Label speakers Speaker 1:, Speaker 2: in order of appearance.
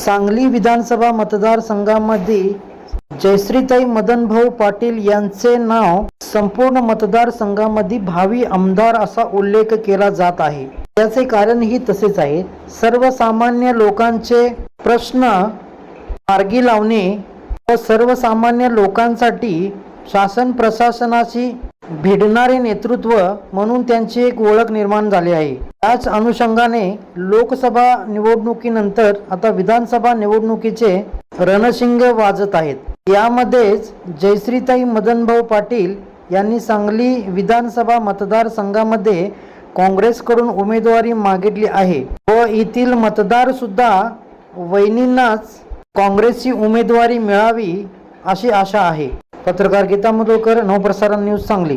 Speaker 1: सांगली विधानसभा मतदारसंघामध्ये जयश्रीताई मदनभाऊ पाटील यांचे नाव संपूर्ण मतदारसंघामध्ये भावी आमदार असा उल्लेख केला जात आहे. त्याचे कारणही तसेच आहे. सर्वसामान्य लोकांचे प्रश्न मार्गी लावणे व सर्वसामान्य लोकांसाठी शासन प्रशासनाशी भिडणारे नेतृत्व म्हणून त्यांची एक ओळख निर्माण झाली आहे. त्याच अनुषंगाने लोकसभा निवडणुकीनंतर आता विधानसभा निवडणुकीचे रणशिंग वाजत आहेत. यामध्येच जयश्रीताई मदनभाऊ पाटील यांनी सांगली विधानसभा मतदारसंघामध्ये काँग्रेसकडून उमेदवारी मागितली आहे व येथील मतदारसुद्धा वहिनींनाच काँग्रेसची उमेदवारी मिळावी अशी आशा आहे. पत्रकार गीता मुदोळकर नवप्रसारण न्यूज सांगली.